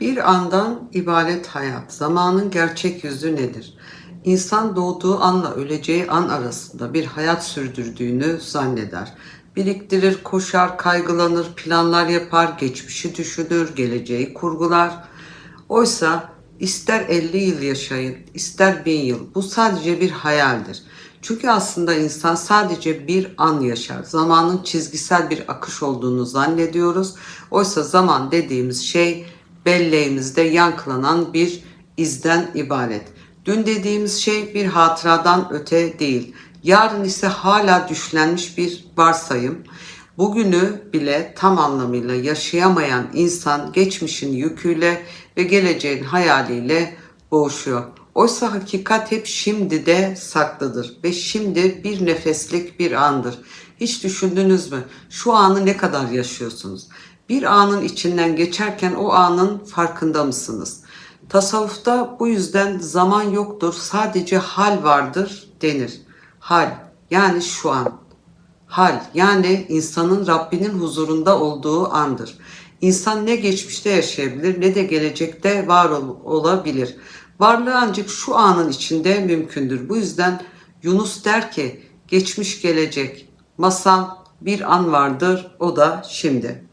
Bir andan ibaret hayat, zamanın gerçek yüzü nedir? İnsan doğduğu anla öleceği an arasında bir hayat sürdürdüğünü zanneder. Biriktirir, koşar, kaygılanır, planlar yapar, geçmişi düşünür, geleceği kurgular. Oysa ister 50 yıl yaşayın, ister 1000 yıl bu sadece bir hayaldir. Çünkü aslında insan sadece bir an yaşar. Zamanın çizgisel bir akış olduğunu zannediyoruz. Oysa zaman dediğimiz şey belleğimizde yankılanan bir izden ibaret. Dün dediğimiz şey bir hatıradan öte değil. Yarın ise hala düşlenmiş bir varsayım. Bugünü bile tam anlamıyla yaşayamayan insan geçmişin yüküyle ve geleceğin hayaliyle boğuşuyor. Oysa hakikat hep şimdi de saklıdır ve şimdi bir nefeslik bir andır. Hiç düşündünüz mü? Şu anı ne kadar yaşıyorsunuz? Bir anın içinden geçerken o anın farkında mısınız? Tasavvufta bu yüzden zaman yoktur, sadece hal vardır denir. Hal yani şu an. Hal yani insanın Rabbinin huzurunda olduğu andır. İnsan ne geçmişte yaşayabilir ne de gelecekte var ol- olabilir. Varlığı ancak şu anın içinde mümkündür. Bu yüzden Yunus der ki geçmiş gelecek masal bir an vardır o da şimdi.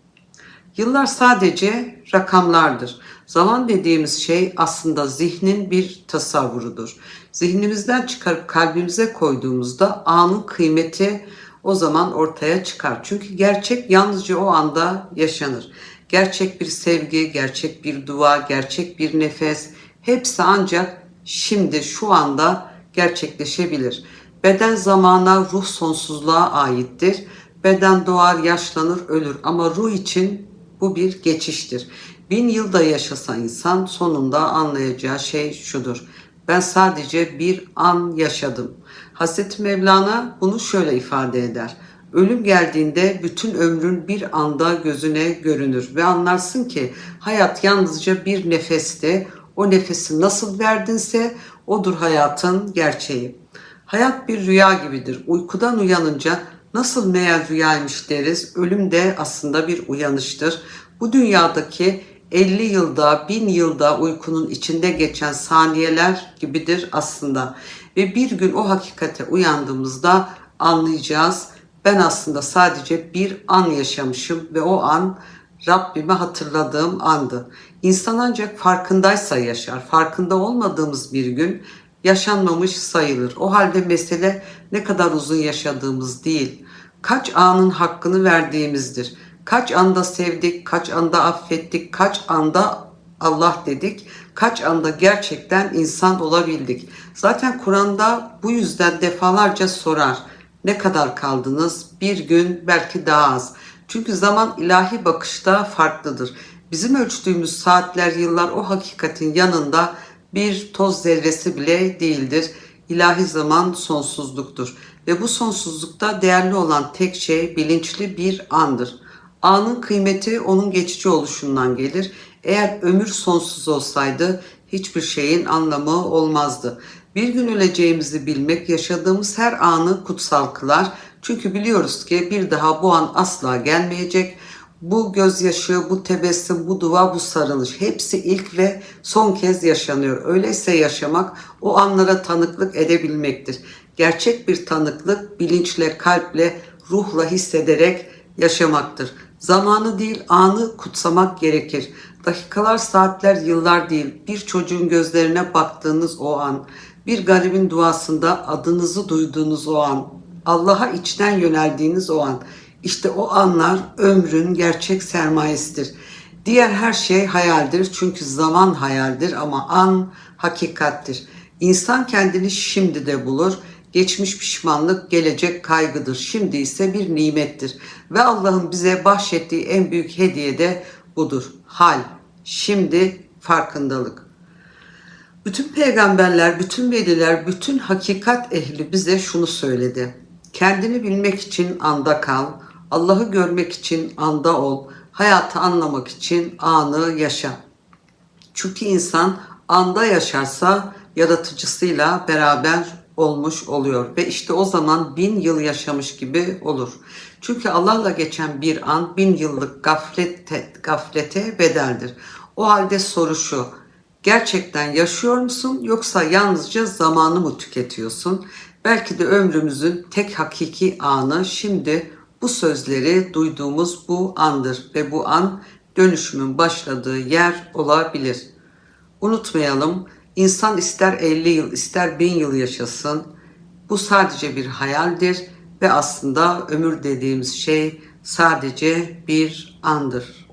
Yıllar sadece rakamlardır. Zaman dediğimiz şey aslında zihnin bir tasavvurudur. Zihnimizden çıkarıp kalbimize koyduğumuzda anın kıymeti o zaman ortaya çıkar. Çünkü gerçek yalnızca o anda yaşanır. Gerçek bir sevgi, gerçek bir dua, gerçek bir nefes hepsi ancak şimdi şu anda gerçekleşebilir. Beden zamana, ruh sonsuzluğa aittir. Beden doğar, yaşlanır, ölür ama ruh için bu bir geçiştir. Bin yılda yaşasa insan sonunda anlayacağı şey şudur. Ben sadece bir an yaşadım. Hazreti Mevlana bunu şöyle ifade eder. Ölüm geldiğinde bütün ömrün bir anda gözüne görünür ve anlarsın ki hayat yalnızca bir nefeste. O nefesi nasıl verdinse odur hayatın gerçeği. Hayat bir rüya gibidir. Uykudan uyanınca nasıl meğer rüyaymış deriz. Ölüm de aslında bir uyanıştır. Bu dünyadaki 50 yılda, 1000 yılda uykunun içinde geçen saniyeler gibidir aslında. Ve bir gün o hakikate uyandığımızda anlayacağız. Ben aslında sadece bir an yaşamışım ve o an Rabbimi hatırladığım andı. İnsan ancak farkındaysa yaşar. Farkında olmadığımız bir gün yaşanmamış sayılır. O halde mesele ne kadar uzun yaşadığımız değil, kaç anın hakkını verdiğimizdir. Kaç anda sevdik, kaç anda affettik, kaç anda Allah dedik, kaç anda gerçekten insan olabildik. Zaten Kur'an'da bu yüzden defalarca sorar. Ne kadar kaldınız? Bir gün belki daha az. Çünkü zaman ilahi bakışta farklıdır. Bizim ölçtüğümüz saatler, yıllar o hakikatin yanında bir toz zerresi bile değildir. İlahi zaman sonsuzluktur ve bu sonsuzlukta değerli olan tek şey bilinçli bir andır. Anın kıymeti onun geçici oluşundan gelir. Eğer ömür sonsuz olsaydı hiçbir şeyin anlamı olmazdı. Bir gün öleceğimizi bilmek yaşadığımız her anı kutsal kılar. Çünkü biliyoruz ki bir daha bu an asla gelmeyecek. Bu gözyaşı, bu tebessüm, bu dua, bu sarılış hepsi ilk ve son kez yaşanıyor. Öyleyse yaşamak o anlara tanıklık edebilmektir. Gerçek bir tanıklık bilinçle, kalple, ruhla hissederek yaşamaktır. Zamanı değil anı kutsamak gerekir. Dakikalar, saatler, yıllar değil. Bir çocuğun gözlerine baktığınız o an, bir garibin duasında adınızı duyduğunuz o an, Allah'a içten yöneldiğiniz o an. İşte o anlar ömrün gerçek sermayesidir. Diğer her şey hayaldir çünkü zaman hayaldir ama an hakikattir. İnsan kendini şimdi de bulur. Geçmiş pişmanlık, gelecek kaygıdır. Şimdi ise bir nimettir. Ve Allah'ın bize bahşettiği en büyük hediye de budur. Hal, şimdi farkındalık. Bütün peygamberler, bütün veliler, bütün hakikat ehli bize şunu söyledi. Kendini bilmek için anda kal, Allah'ı görmek için anda ol, hayatı anlamak için anı yaşa. Çünkü insan anda yaşarsa yaratıcısıyla beraber olmuş oluyor ve işte o zaman bin yıl yaşamış gibi olur. Çünkü Allah'la geçen bir an bin yıllık gaflete, gaflete bedeldir. O halde soru şu. Gerçekten yaşıyor musun yoksa yalnızca zamanı mı tüketiyorsun? Belki de ömrümüzün tek hakiki anı şimdi bu sözleri duyduğumuz bu andır ve bu an dönüşümün başladığı yer olabilir. Unutmayalım, insan ister 50 yıl ister 1000 yıl yaşasın. Bu sadece bir hayaldir ve aslında ömür dediğimiz şey sadece bir andır.